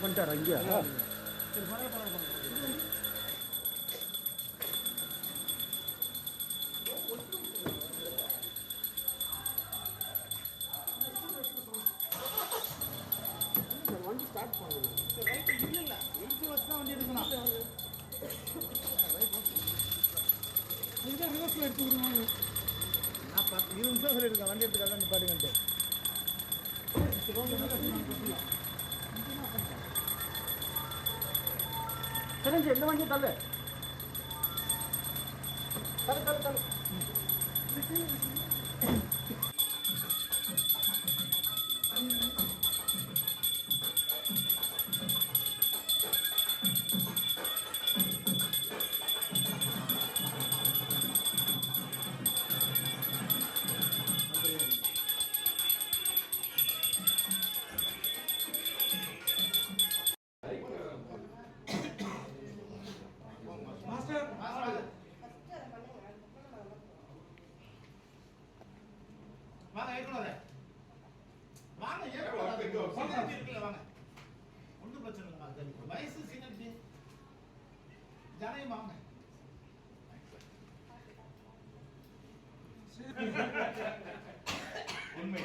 வந்துட்டார் அங்கேயா சரி பரவாயில்ல வண்டி ஸ்டார்ட் பண்ணுங்க சரி ரைட்டு இல்லை இல்லை இழுத்து வச்சு தான் வண்டி எடுக்கணும் இதுதான் ரிவர்ஸில் எடுத்து நான் பத்து இருபது நிமிஷம் சொல்லியிருக்கேன் வண்டி எடுத்துக்காக நிப்பாடுங்கன்ட்டு தெரிஞ்சு இந்த வண்டி தள்ளு. தள்ளு தள்ளு தள்ளு. வாங்க ஏற்கனவே வாங்க. இருக்குல்ல வாங்க. ஒன்றும் பிரச்சனை இல்லை வாங்க வயசு சீனியரிட்டி ஜனையும் வாங்க உண்மை.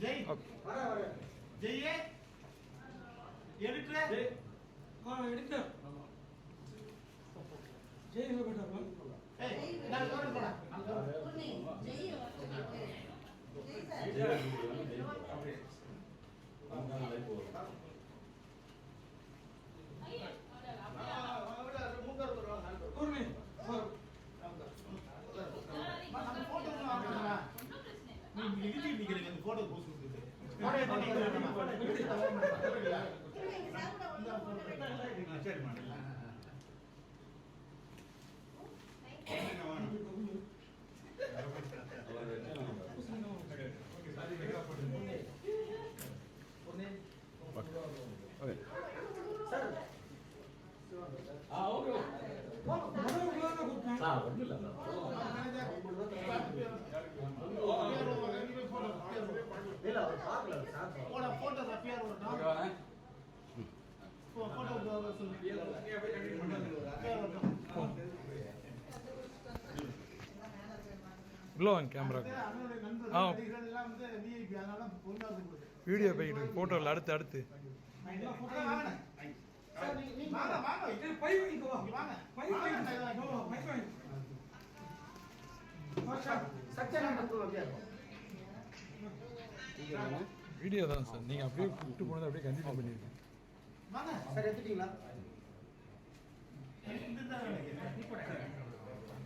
ஜெய். ஜெய்யே எடுக்கிற எடுக்க. ஜெய் ஏய் நான் தோற போடா. மூன்றாவது சரி. உள்ள வாங்க கேமரா ஆ. வீடியோ போயிட்டு இருக்கு ஃபோட்டோவில் அடுத்து அடுத்து. வீடியோ தான் சார் நீங்கள் அப்படியே கூப்பிட்டு போனதை அப்படியே கண்டினியூ பண்ணியிருக்கேன். சார் எடுத்துட்டீங்களா?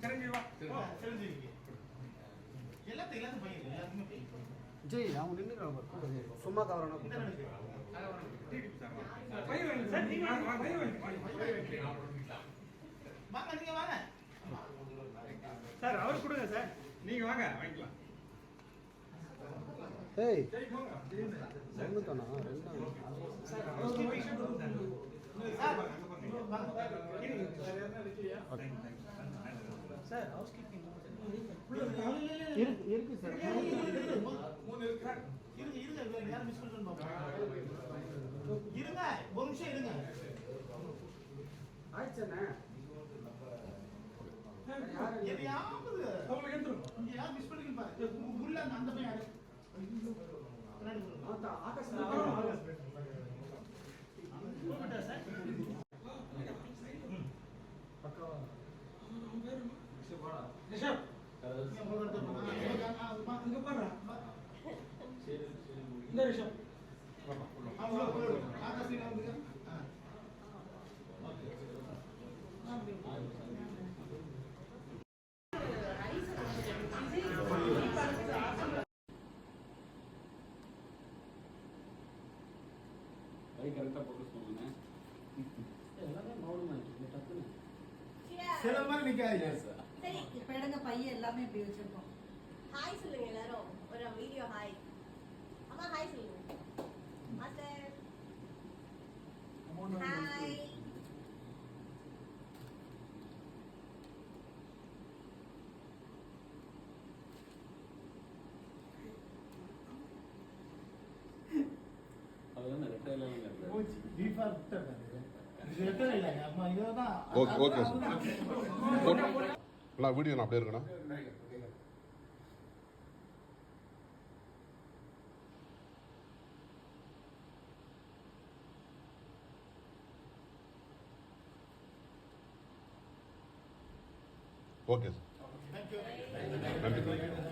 சிரஞ்சீவிக்கு. எல்லாத்தையும் எல்லாத்தையும் பையன் எல்லாத்துக்குமே பையன் ஜெய் அவங்க நின்று சும்மா கவரணும் சார் அவர் கொடுங்க சார். நீங்க வாங்க வாங்கிக்கலாம். ஏய் ஒன்று தானா ரெண்டாவது சார் மூணு சார் இருங்க இருங்க யாரும் மிஸ் பண்ணுறேன்னு இருங்க ஒரு நிமிஷம் இருங்க ஆயிடுச்சானே எதையாவது இங்க யாரும் மிஸ் பண்ணிக்கணும் பாரு உள்ள அந்த பையன் யாரு ஆகாஷ் கூப்பிட்டா சார் நீங்க போக எடுத்து போங்க. ஆ, வா. ஆ, உள்ள போய் விடுங்க. ஆகாஷ் நீங்க வந்துருங்க. ஆ. ஓகே. எல்லாமே மௌனமாக டக்குன்னு சில மாதிரி நிக்காதீங்க. சரி. இப்ப எடுங்க பையன் எல்லாமே இப்படி வச்சிருக்கோம். ஹாய் சொல்லுங்க எல்லாரும். ஒரு வீடியோ ஹாய் அம்மா ஹாய் சொல்லுங்க master hi okay okay sir video நான் அப்படியே இருக்கணும். ஓகே சார் தேங்க்யூ நன்றி